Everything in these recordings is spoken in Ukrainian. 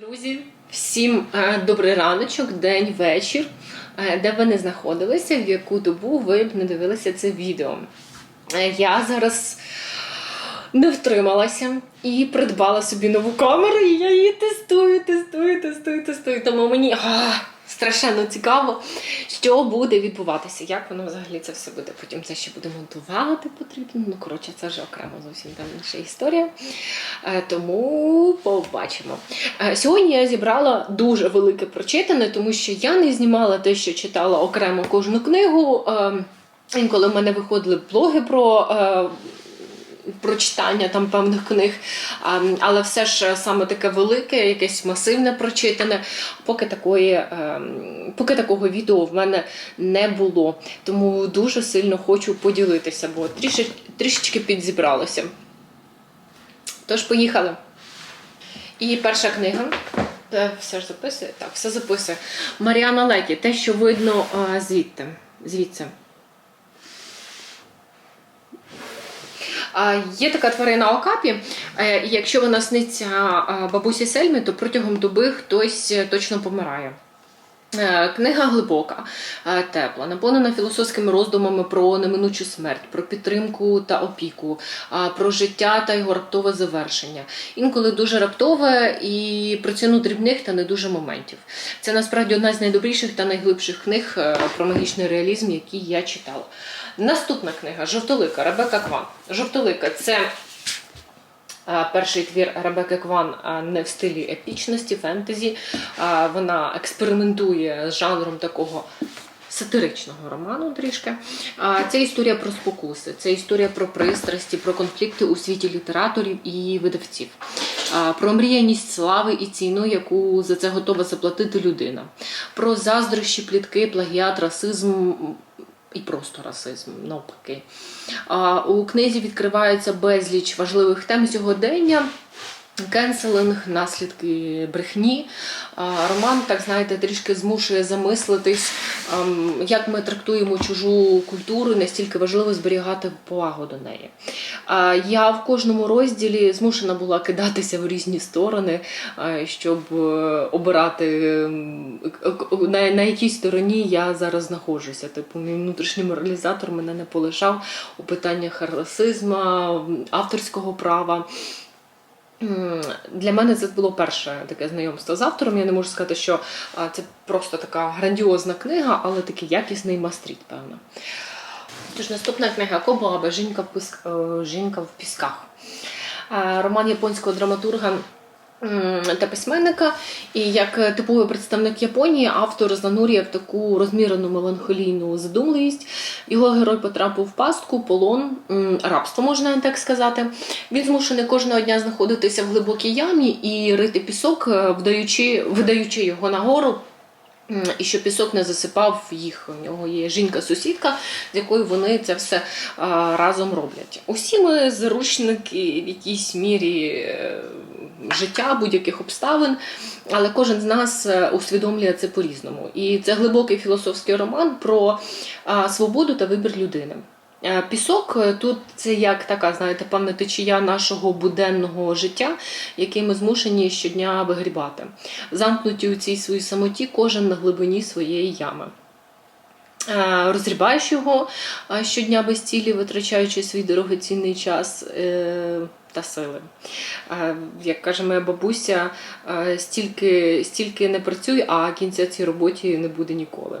Друзі, всім е, добрий раночок, день, вечір. Е, Де б ви не знаходилися, в яку добу ви б не дивилися це відео. Е, Я зараз не втрималася і придбала собі нову камеру, і я її тестую, тестую, тестую, тестую. Тому мені а, страшенно цікаво, що буде відбуватися, як воно взагалі це все буде. Потім це ще буде монтувати потрібно. Ну, коротше, це вже окремо зовсім там інша історія. Е, Тому побачимо. Е, Сьогодні я зібрала дуже велике прочитане, тому що я не знімала те, що читала окремо кожну книгу. Е, Інколи в мене виходили блоги про. Е, Про читання там певних книг, але все ж саме таке велике, якесь масивне прочитане. Поки такої, ем, поки такого відео в мене не було. Тому дуже сильно хочу поділитися, бо трішечки, трішечки підзібралося. Тож, поїхали. І перша книга. Е, Все ж записує? Так, все записує. Маріана Лекі, те, що видно звідти. Звідси. Є така тварина Окапі. е, і Якщо вона сниться бабусі Сельмі, то протягом доби хтось е, точно помирає. Е, Книга глибока, тепла, наповнена філософськими роздумами про неминучу смерть, про підтримку та опіку, про життя та його раптове завершення. Інколи дуже раптове і про ціну дрібних та не дуже моментів. Це насправді одна з найдобріших та найглибших книг про магічний реалізм, які я читала. Наступна книга Жовтолика Ребека Кван. Жовтолика це Перший твір Ребекки Кван не в стилі епічності, фентезі. Вона експериментує з жанром такого сатиричного роману трішки. Це історія про спокуси, це історія про пристрасті, про конфлікти у світі літераторів і видавців, про мріяність слави і ціну, яку за це готова заплатити людина, про заздрощі, плітки, плагіат, расизм. І просто расизм, навпаки. А, У книзі відкривається безліч важливих тем сьогодення. Кенселинг, наслідки брехні. Роман, так знаєте, трішки змушує замислитись, ем, як ми трактуємо чужу культуру, настільки важливо зберігати повагу до неї. Я в кожному розділі змушена була кидатися в різні сторони, е, щоб е, обирати ем, на якій стороні я зараз знаходжуся. Типу, мій внутрішній моралізатор мене не полишав у питаннях расизму, авторського права. Для мене це було перше таке знайомство з автором. Я не можу сказати, що це просто така грандіозна книга, але такий якісний мастріт, певно. Тож наступна книга в, е, Жінка в пісках. Е, Роман японського драматурга та письменника. І як е, типовий представник Японії, автор занурює в таку розмірену меланхолійну задумливість. Його герой потрапив в пастку, полон, рабство, можна так сказати. Він змушений кожного дня знаходитися в глибокій ямі і рити пісок, е, вдаючи, видаючи його нагору. І щоб пісок не засипав їх. У нього є жінка-сусідка, з якою вони це все разом роблять. Усі ми заручники в якійсь мірі е, життя, будь-яких обставин, але кожен з нас е, усвідомлює це по-різному. І це глибокий філософський роман про свободу та вибір людини. Е, Пісок е, тут це як така, знаєте, певна нашого буденного життя, який ми змушені щодня вигрібати. Замкнуті у цій своїй самоті, кожен на глибині своєї ями. Розрібаєш його щодня без цілі, витрачаючи свій дорогоцінний час та сили. Е, Як каже моя бабуся, е, стільки, стільки не працюй, а кінця цій роботі не буде ніколи.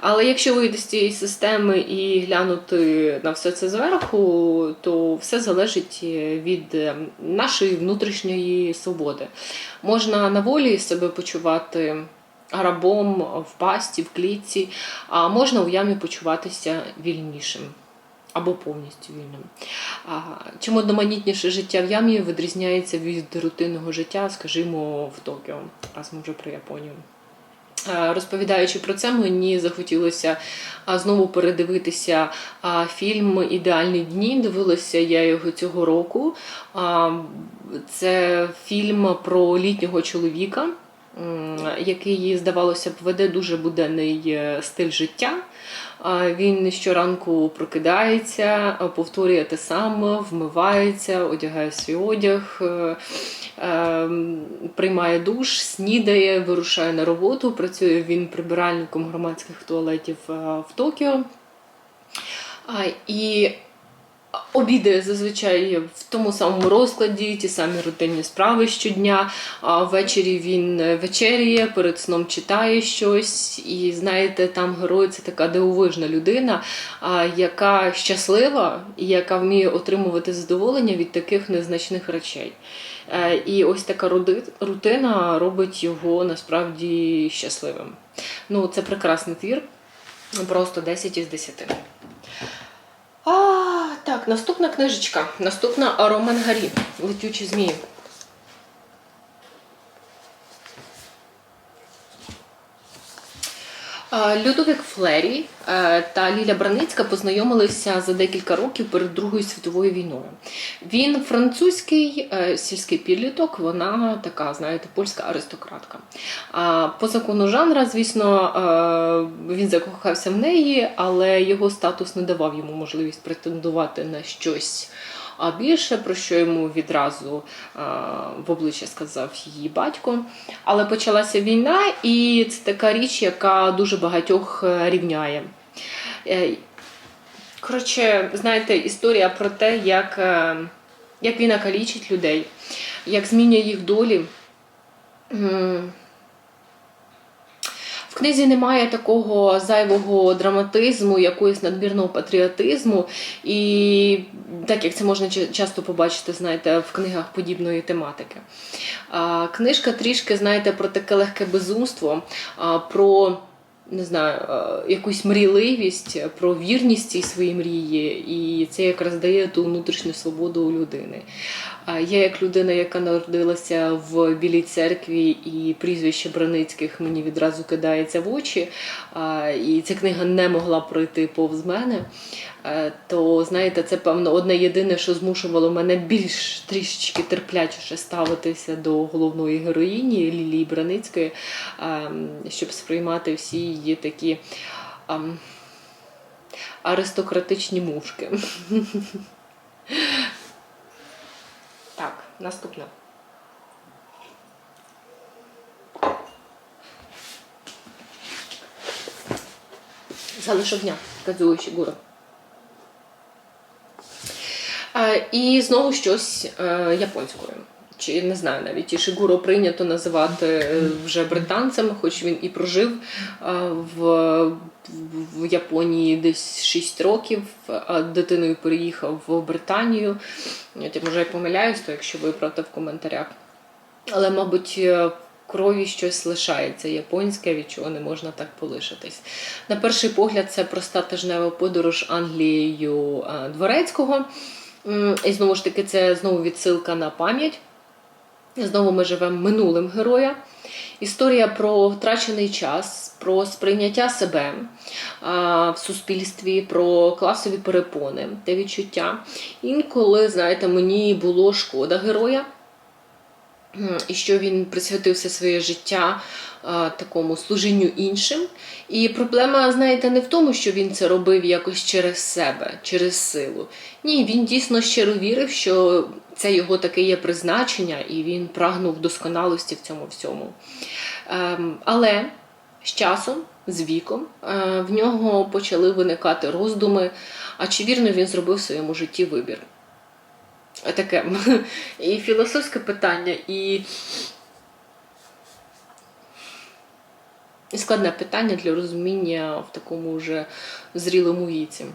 Але якщо вийти з цієї системи і глянути на все це зверху, то все залежить від е, нашої внутрішньої свободи. Можна на волі себе почувати рабом в пасті, в клітці, а можна у ямі почуватися вільнішим. Або повністю вільним. Чим одноманітніше життя в ямі відрізняється від рутинного життя, скажімо, в Токіо, раз ми вже про Японію. Розповідаючи про це, мені захотілося знову передивитися фільм Ідеальні дні. Дивилася я його цього року. Це фільм про літнього чоловіка. який, здавалося б, веде дуже буденний е, стиль життя. Він щоранку прокидається, повторює те саме, вмивається, одягає свій одяг, е, е, приймає душ, снідає, вирушає на роботу. Працює він прибиральником громадських туалетів е, в Токіо. І обідає зазвичай в тому самому розкладі, ті самі рутинні справи щодня. А ввечері він вечеряє, перед сном читає щось. І знаєте, там герой це така дивовижна людина, яка щаслива і яка вміє отримувати задоволення від таких незначних речей. Е, І ось така рутина робить його насправді щасливим. Ну, це прекрасний твір, просто 10 із 10. А, так, наступна книжечка. Наступна Роман Гарі. Летючі змії. Людовік Флері та Ліля Браницька познайомилися за декілька років перед Другою світовою війною. Він французький е, сільський підліток, вона така, знаєте, польська аристократка. По закону жанра, звісно, е, він закохався в неї, але його статус не давав йому можливість претендувати на щось а більше, про що йому відразу а, в обличчя сказав її батько. Але почалася війна, і це така річ, яка дуже багатьох е, рівняє. Е, Коротше, знаєте, історія про те, як, е, як війна калічить людей, як змінює їх долі. В книзі немає такого зайвого драматизму, якогось надмірного патріотизму, і так як це можна часто побачити, знаєте, в книгах подібної тематики. Книжка трішки, знаєте, про таке легке безумство, про не знаю, якусь мрійливість, про вірність цій своїй мрії, і це якраз дає ту внутрішню свободу у людини. Я, як людина, яка народилася в Білій церкві, і прізвище Браницьких мені відразу кидається в очі, і ця книга не могла пройти повз мене. То знаєте, це певно одне єдине, що змушувало мене більш трішечки терплячіше ставитися до головної героїні Лілії Браницької, щоб сприймати всі її такі аристократичні мушки. Наступне. Залишок дня, Ішігуро. Е, І знову щось е, японською. Чи не знаю навіть Ішигуро прийнято називати е, вже британцем, хоч він і прожив е, в, в Японії десь 6 років, а дитиною переїхав в Британію. Я може я помиляюсь, то якщо ви проти в коментарях. Але, мабуть, е, в крові щось лишається японське, від чого не можна так полишитись. На перший погляд, це проста тижнева подорож Англією е, Дворецького. І знову ж таки, це знову відсилка на пам'ять. Знову ми живемо минулим героя. Історія про втрачений час, про сприйняття себе в суспільстві, про класові перепони те відчуття. Інколи, знаєте, мені було шкода героя, і що він присвятив все своє життя такому служінню іншим. І проблема, знаєте, не в тому, що він це робив якось через себе, через силу. Ні, він дійсно щиро вірив, що це його таке є призначення, і він прагнув досконалості в цьому всьому. Ем, але з часом, з віком, е, в нього почали виникати роздуми, а чи вірно він зробив в своєму житті вибір. Таке і філософське питання, і, складне питання для розуміння в такому вже зрілому віці.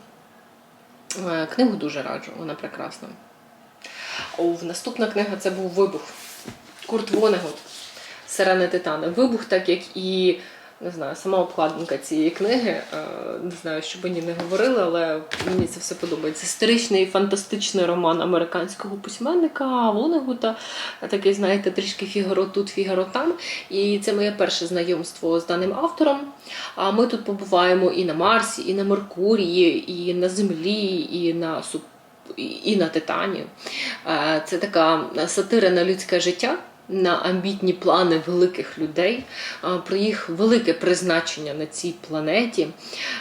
Е, Книгу дуже раджу, вона прекрасна. О, наступна книга це був Вибух. Курт Вонегут. Сирени Титани. Вибух, так як і не знаю, сама обкладинка цієї книги. Е, Не знаю, що б мені не говорили, але мені це все подобається. Історичний фантастичний роман американського письменника Вонегута. Такий, знаєте, трішки фігаро тут, фігаро там. І це моє перше знайомство з даним автором. А ми тут побуваємо і на Марсі, і на Меркурії, і на Землі, і на Суп і на Титані. Е, Це така сатира на людське життя. На амбітні плани великих людей, про їх велике призначення на цій планеті.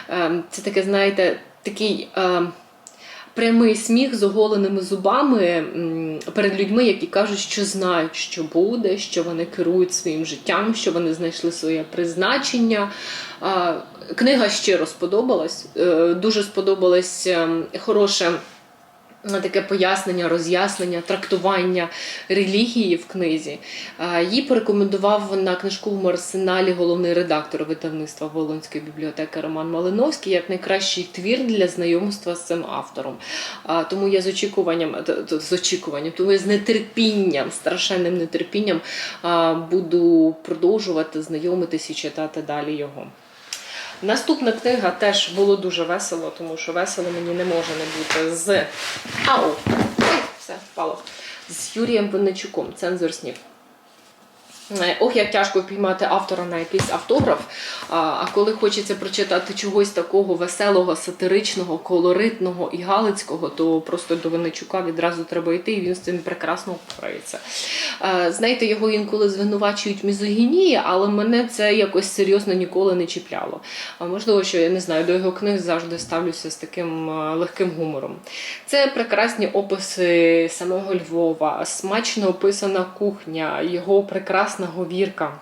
Е, Це таке, знаєте, такий. е, Прямий сміх з оголеними зубами перед людьми, які кажуть, що знають, що буде, що вони керують своїм життям, що вони знайшли своє призначення. Книга щиро сподобалась. Е, Дуже сподобалось ем, хороше е, таке пояснення, роз'яснення, трактування релігії в книзі. Її порекомендував на книжковому арсеналі головний редактор видавництва Волинської бібліотеки Роман Малиновський як найкращий твір для знайомства з цим автором. Тому я з очікуванням, з очікуванням, тому я з нетерпінням, страшенним нетерпінням буду продовжувати знайомитись і читати далі його. Наступна книга теж було дуже весело, тому що весело мені не може не бути з Ау! Все впало. З Юрієм Винничуком, цензор снів. Ох, як тяжко впіймати автора на якийсь автограф. А, коли хочеться прочитати чогось такого веселого, сатиричного, колоритного і галицького, то просто до Винничука відразу треба йти, і він з цим прекрасно впорається. Знаєте, його інколи звинувачують мізогінії, але мене це якось серйозно ніколи не чіпляло. А можливо, що я не знаю, до його книг завжди ставлюся з таким легким гумором. Це прекрасні описи самого Львова, смачно описана кухня, його прекрасна говірка.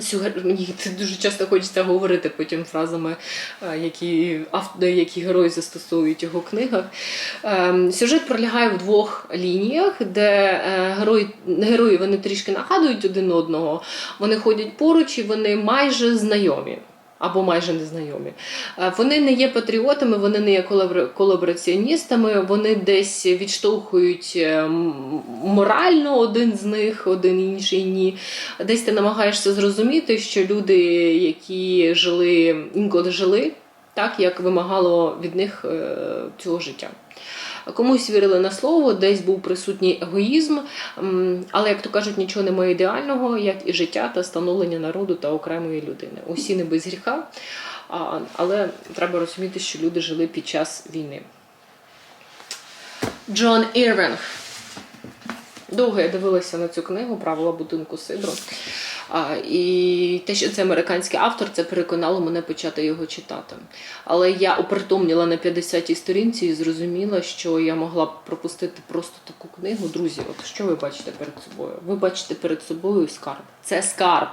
Сюгер- Мені дуже часто хочеться говорити потім фразами, е, які, які герої застосовують його книгах. Ем, Сюжет пролягає в двох лініях, де е, герої, герої вони трішки нагадують один одного, вони ходять поруч і вони майже знайомі. Або майже незнайомі. Е, Вони не є патріотами, вони не є колабора- колабораціоністами, вони десь відштовхують е, морально один з них, один інший ні. Десь ти намагаєшся зрозуміти, що люди, які жили, інколи жили, так як вимагало від них е, цього життя. Комусь вірили на слово, десь був присутній егоїзм, але, як то кажуть, нічого немає ідеального, як і життя та становлення народу та окремої людини. Усі не без гріха, але треба розуміти, що люди жили під час війни. Джон Ірвінг. Довго я дивилася на цю книгу Правила будинку Сидру. І те, що це американський автор, це переконало мене почати його читати. Але я опритомніла на 50-й сторінці і зрозуміла, що я могла б пропустити просто таку книгу. Друзі, от що ви бачите перед собою? Ви бачите перед собою скарб. Це скарб.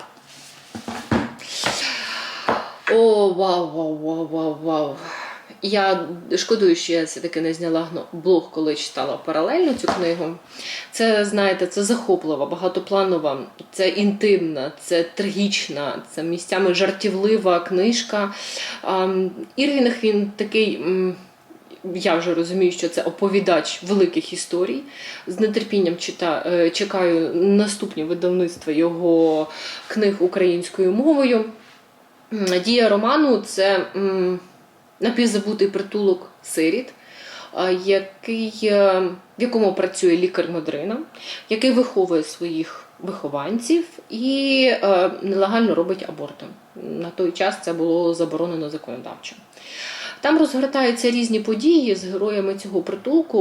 О, вау, вау, вау, вау, вау. Я шкодую, що я все-таки не зняла блог, коли читала паралельно цю книгу. Це, знаєте, це захоплива, багатопланова, це інтимна, це трагічна, це місцями жартівлива книжка. Ірвінг він такий. Я вже розумію, що це оповідач великих історій. З нетерпінням е, чекаю наступні видавництва його книг українською мовою. Дія роману це напівзабутий притулок сиріт, який, е, в якому працює лікар Модрина, який виховує своїх вихованців і е, нелегально робить аборти. На той час це було заборонено законодавчо. Там розгортаються різні події з героями цього притулку.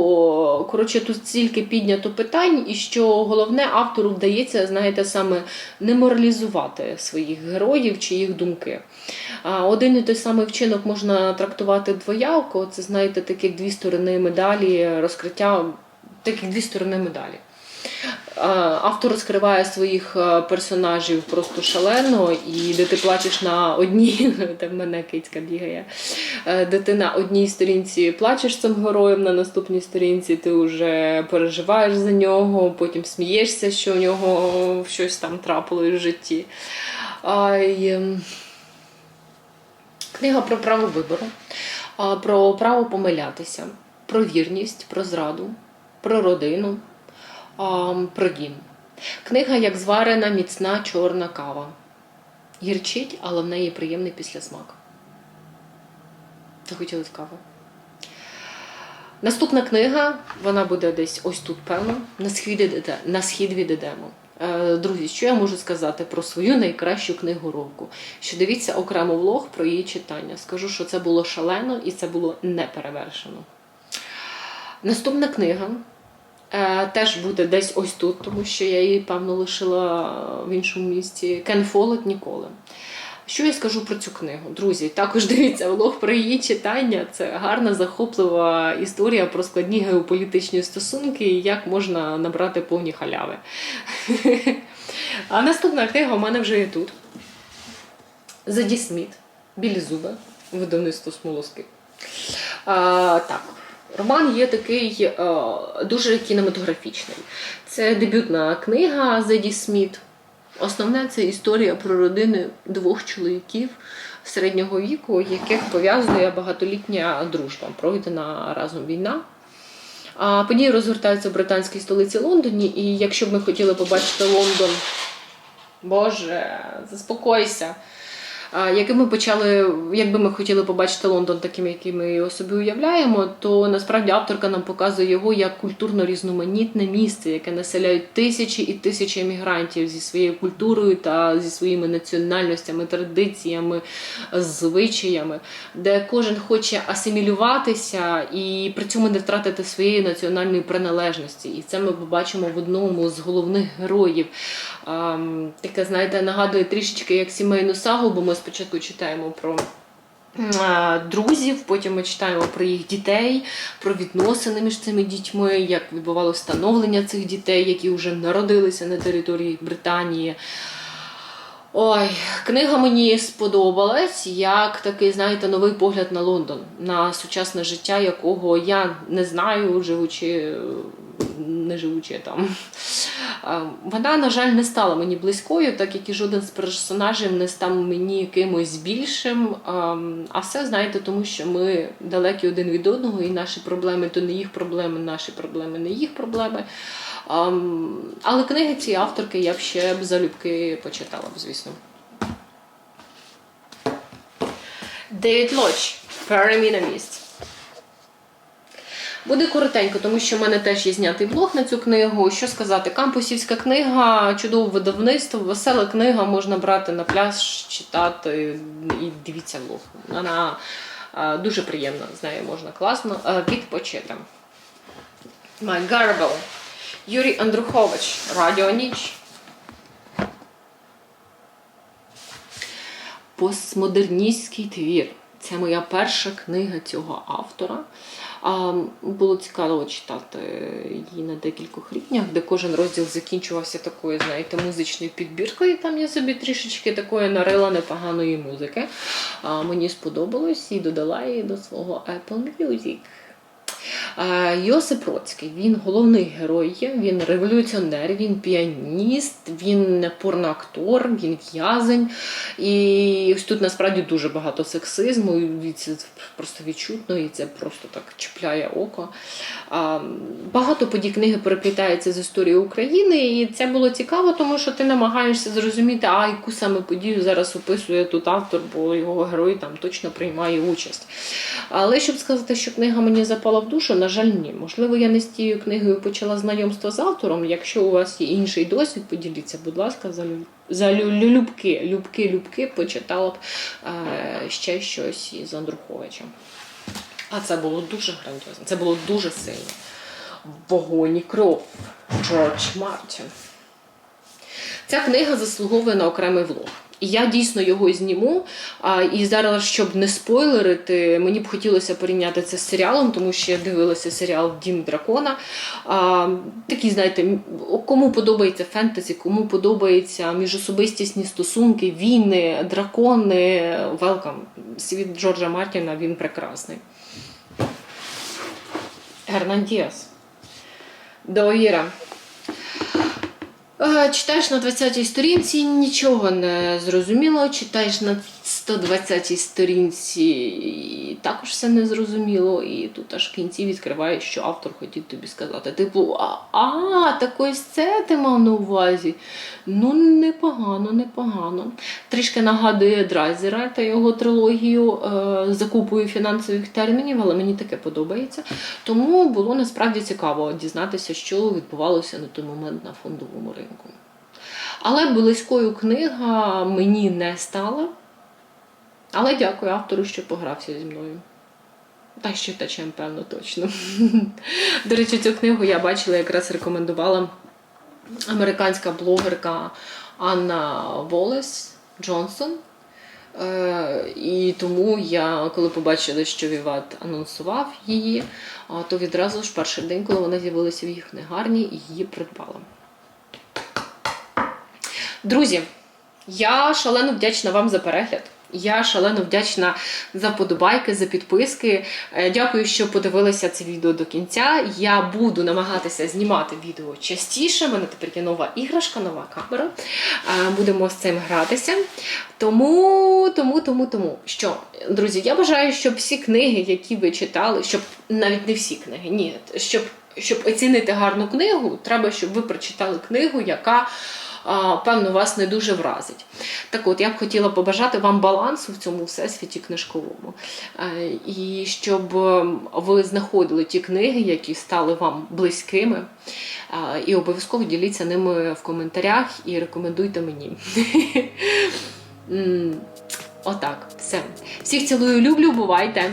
Коротше, тут стільки піднято питань, і що головне автору вдається, знаєте, саме не моралізувати своїх героїв чи їх думки. Один і той самий вчинок можна трактувати двояко. Це, знаєте, так як дві сторони медалі, розкриття, так як дві сторони медалі. Автор розкриває своїх е, персонажів просто шалено, і де ти плачеш на одній, там мене кицька бігає, е, де ти на одній сторінці плачеш цим героєм, на наступній сторінці ти вже переживаєш за нього, потім смієшся, що у нього щось там трапилось в житті. А, і, ем, Книга про право вибору, про право помилятися, про вірність, про зраду, про родину, про дім. Книга як зварена міцна чорна кава. Гірчить, але в неї приємний післясмак. Захотілось кави. Наступна книга, вона буде десь ось тут, певно, на схід від Едему. Е, Друзі, що я можу сказати про свою найкращу книгу року? Що дивіться окремо влог про її читання. Скажу, що це було шалено і це було неперевершено. Наступна книга е, теж буде десь ось тут, тому що я її, певно, лишила в іншому місці. Кен Фолот ніколи. Що я скажу про цю книгу? Друзі, також дивіться влог про її читання. Це гарна, захоплива історія про складні геополітичні стосунки і як можна набрати повні халяви. А наступна книга у мене вже є тут. Заді Сміт, Білі зуби, видавництво Смолоски. Так, роман є такий а, дуже кінематографічний. Це дебютна книга Заді Сміт. Основне це історія про родини двох чоловіків середнього віку, яких пов'язує багатолітня дружба, пройдена разом війна. А події розгортаються в британській столиці Лондоні, і якщо б ми хотіли побачити Лондон, Боже, заспокойся. А, Якби ми почали, якби ми хотіли побачити Лондон таким, яким ми його собі уявляємо, то насправді авторка нам показує його як культурно різноманітне місце, яке населяють тисячі і тисячі емігрантів зі своєю культурою та зі своїми національностями, традиціями, звичаями, де кожен хоче асимілюватися і при цьому не втратити своєї національної приналежності. І це ми побачимо в одному з головних героїв. Таке, знаєте, нагадує трішечки як сімейну сагу, бо ми спочатку читаємо про. Друзів, потім ми читаємо про їх дітей, про відносини між цими дітьми, як відбувалося становлення цих дітей, які вже народилися на території Британії. Ой, книга мені сподобалась як такий, знаєте, новий погляд на Лондон, на сучасне життя, якого я не знаю, живучи, не живучи там. Вона, на жаль, не стала мені близькою, так як і жоден з персонажів не став мені кимось більшим. А, А все, знаєте, тому що ми далекі один від одного, і наші проблеми то не їх проблеми, наші проблеми не їх проблеми. Але книги цієї авторки я б ще б залюбки почитала б, звісно. Девід Лоч Переміна місць. Буде коротенько, тому що в мене теж є знятий блог на цю книгу. Що сказати, кампусівська книга, чудове видавництво, весела книга, можна брати на пляж, читати і дивіться влог. Вона дуже приємна, з нею можна класно а, відпочити. My Garble. Юрій Андрухович, Радіо Ніч. Постмодерністський твір. Це моя перша книга цього автора. Було цікаво читати її на декількох рівнях, де кожен розділ закінчувався такою, знаєте, музичною підбіркою. Там я собі трішечки такої нарила непоганої музики. Мені сподобалось і додала її до свого Apple Music. Йосип Роцький, він головний герой, він революціонер, він піаніст, він порноактор, він в'язень. І ось тут насправді дуже багато сексизму, і це просто відчутно, і це просто так чіпляє око. Багато подій книги переплітається з історією України, і це було цікаво, тому що ти намагаєшся зрозуміти, а яку саме подію зараз описує тут автор, бо його герой там точно приймає участь. Але щоб сказати, що книга мені запала в душу, на жаль, ні. Можливо, я не з тією книгою почала знайомство з автором. Якщо у вас є інший досвід, поділіться, будь ласка, за за лю- любки, любки, любки почитала б е, ще щось із Андруховичем. А це було дуже грандіозно, це було дуже сильно. Вогонь і кров. Джордж Мартін. Ця книга заслуговує на окремий влог. І я дійсно його зніму. А, і зараз, щоб не спойлерити, мені б хотілося порівняти це з серіалом, тому що я дивилася серіал Дім дракона. А, такий, знаєте, кому подобається фентезі, кому подобається міжособистісні стосунки, війни, дракони. Велкам. Світ Джорджа Мартіна він прекрасний. Гернан Діас. Доїра. Е, Читаєш на 20-й сторінці, нічого не зрозуміло. Читаєш на 120-й сторінці, також все не зрозуміло. І тут аж в кінці відкриваєш, що автор хотів тобі сказати. Типу, а, так ось це ти мав на увазі. Ну, непогано, непогано. Трішки нагадує Драйзера та його трилогію е, за фінансових термінів, але мені таке подобається. Тому було насправді цікаво дізнатися, що відбувалося на той момент на фондовому ринку. Але близькою книга мені не стала. Але дякую автору, що погрався зі мною. Та ще читачем, певно, точно. До речі, цю книгу я бачила, якраз рекомендувала американська блогерка Анна Волес Джонсон. Е, І тому я, коли побачила, що Віват анонсував її, то відразу ж перший день, коли вона з'явилася в їх книгарні, її придбала. Друзі, я шалено вдячна вам за перегляд. Я шалено вдячна за подобайки, за підписки. Е, Дякую, що подивилися це відео до кінця. Я буду намагатися знімати відео частіше. У мене тепер є нова іграшка, нова камера. Е, Будемо з цим гратися. Тому, тому, тому, тому що, друзі, я бажаю, щоб всі книги, які ви читали, щоб навіть не всі книги, ні, щоб, щоб оцінити гарну книгу, треба, щоб ви прочитали книгу, яка певно, вас не дуже вразить. Так от, я б хотіла побажати вам балансу в цьому всесвіті книжковому. Е, І щоб е, ви знаходили ті книги, які стали вам близькими. І обов'язково діліться ними в коментарях і рекомендуйте мені. Отак, все. Всіх цілую, люблю, бувайте!